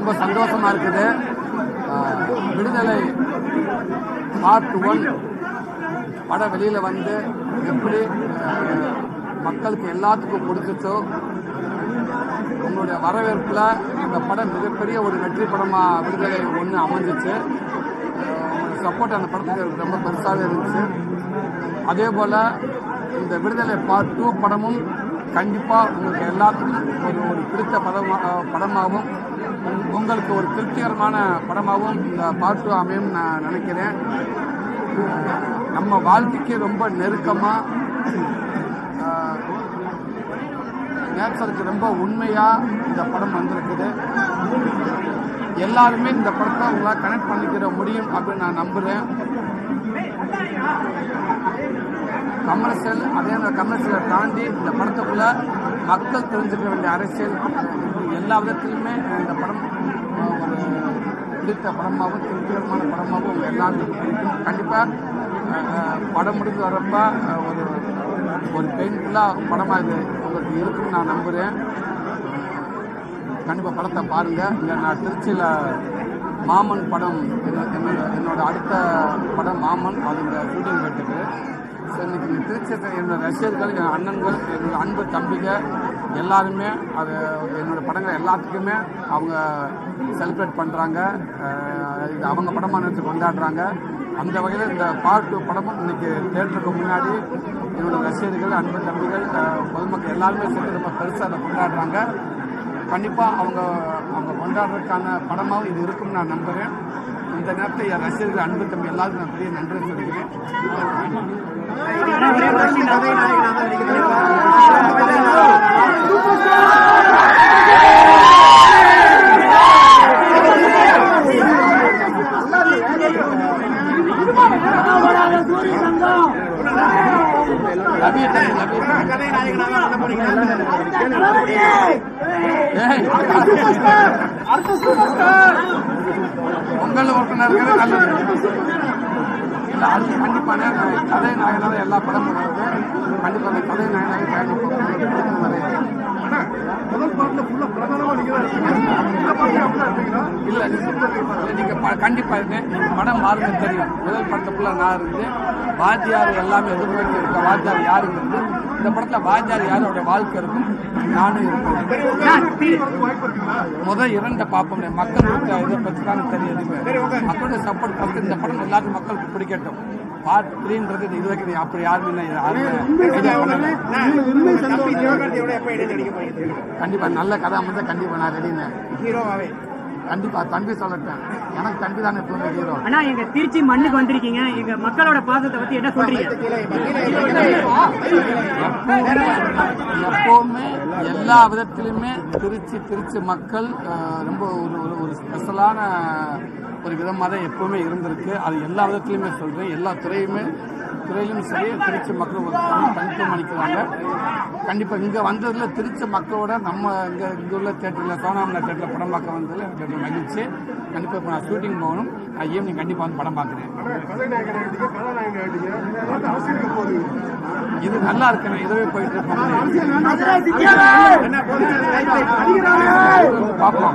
ரொம்ப சந்தோஷமா இருக்குது. விடுதலை பார்ட் ஒன் படம் வெளியில வந்து எப்படி மக்களுக்கு எல்லாத்துக்கும் கொடுத்துச்சோ உங்களுடைய வரவேற்பில் இந்த படம் மிகப்பெரிய ஒரு வெற்றி படமா விடுதலை ஒன்று அமைஞ்சிச்சு. சப்போர்ட் அந்த படத்துக்கு ரொம்ப பெருசாகவே இருந்துச்சு. அதே போல் இந்த விடுதலை பார்ட் டூ படமும் கண்டிப்பாக உங்களுக்கு எல்லாத்துக்கும் ஒரு ஒரு பிடித்த படமாக படமாகவும் உங்களுக்கு ஒரு திருப்திகரமான படமாகவும் இந்த பாட்டு அமையும் நான் நினைக்கிறேன். நம்ம வாழ்க்கைக்கு ரொம்ப நெருக்கமாக நேச்சருக்கு ரொம்ப உண்மையாக இந்த படம் வந்திருக்குது. எல்லாருமே இந்த படத்தை உங்களால் கனெக்ட் பண்ணிக்கிற முடியும் அப்படின்னு நான் நம்புகிறேன் கமர்ஷியல் அதே அந்த கமர்ஷியலை தாண்டி இந்த படத்துக்குள்ள மக்கள் தெரிஞ்சுக்க வேண்டிய அரசியல் எல்லா விதத்திலுமே இந்த படம் ஒரு பிடித்த படமாகவும் திருப்திகரமான படமாகவும் உங்க எல்லாருக்கும் பிடிக்கும் கண்டிப்பாக படம் முடிஞ்சு வரப்ப ஒரு ஒரு பெயின்ஃபுல்லாக படமாக இது உங்களுக்கு இருக்குன்னு நான் நம்புகிறேன் கண்டிப்பாக படத்தை பாருங்கள் இல்லை நான் திருச்சியில் மாமன் படம் என்ன- என்னோட என்னோட அடுத்த படம் மாமன் அது இந்த ஷூட்டிங் போயிட்டு ஸோ இன்னைக்கு இந்த என்னோட ரசிகர்கள் என் அண்ணன்கள் என்னோட அன்பு தம்பிக எல்லாருமே அது என்னோட படங்கள் எல்லாத்துக்குமே அவங்க செலிப்ரேட் பண்ணுறாங்க இது அவங்க படமாக நினைச்சு கொண்டாடுறாங்க. அந்த வகையில் இந்த பார்ட் டூ படமும் இன்னைக்கு தேட்டருக்கு முன்னாடி என்னோட ரசிகர்கள் அன்பு தம்பிகள் பொதுமக்கள் எல்லாருமே சேர்ந்து ரொம்ப பெருசாக அதை கொண்டாடுறாங்க. கண்டிப்பாக அவங்க அவங்க கொண்டாடுறதுக்கான படமாகவும் இது இருக்கும்னு நான் நம்புகிறேன் இந்த நேரத்தை என் ரசிகர்கள் அன்பு தம்பி எல்லாருக்கும் நான் பெரிய நன்றி சொல்லிக்கிறேன். ரவி ரவி பொங்கல் உறுப்பினர்கள் நல்லது இல்லை அது கண்டிப்பான கதை நாயனாக எல்லா படமும் கண்டிப்பாக கதை நாயனாக இல்லை நீங்கள் கண்டிப்பாக இருக்கேன் படம் பாருங்க தெரியும். முதல் படத்துக்குள்ள நான் இருந்து வாத்தியார் எல்லாமே எதிர்நோக்கி இருக்க வாத்தியார் யாருங்கிறது இந்த படத்தில் வாத்தியார் யாரோட வாழ்க்கை இருக்கும் நானும் இருக்குங்களா முதல் இரண்ட பார்ப்போம் மக்களுக்கு இதை பற்றி தான் தெரியுது மக்களுடைய சப்போர்ட் ஃபஸ்ட் இந்த படம் எல்லாருக்கும் மக்களுக்கு பிடிக்கட்டும். பார்ட் த்ரீன்றது இது வரைக்கும் அப்படி யாருமே கண்டிப்பா நல்ல கதை அமைச்சா கண்டிப்பா நான் ரெடின்னு ஹீரோவாவே. கண்டிப்பா தம்பி சொல்லட்டேன் எனக்கு தம்பி தானே எப்பவுமே ஹீரோ அண்ணா எங்க திருச்சி மண்ணுக்கு வந்திருக்கீங்க. எங்க மக்களோட பாசத்தை பத்தி என்ன சொல்றீங்க? எப்பவுமே எல்லா விதத்திலுமே திருச்சி திருச்சி மக்கள் ரொம்ப ஒரு ஒரு ஒரு ஸ்பெஷலான ஒரு விதமாக தான் எப்பவுமே இருந்திருக்கு. அது எல்லா விதத்திலுமே சொல்றேன். எல்லா துறையுமே துறையிலும் சரி திருச்சி மக்கள் ஒரு தனி தனித்துவம் அளிக்கிறாங்க கண்டிப்பாக இங்கே வந்ததுல திருச்சி மக்களோட நம்ம இங்கே இங்கே உள்ள தேட்டரில் சோனாமலா தேட்டரில் படம் பார்க்க வந்ததில் எனக்கு மகிழ்ச்சி. கண்டிப்பாக இப்போ நான் ஷூட்டிங் போகணும். நான் ஈவினிங் கண்டிப்பாக வந்து படம் பார்க்குறேன். இது நல்லா இருக்கு. இதுவே போயிட்டு இருக்கோம் பார்ப்போம்.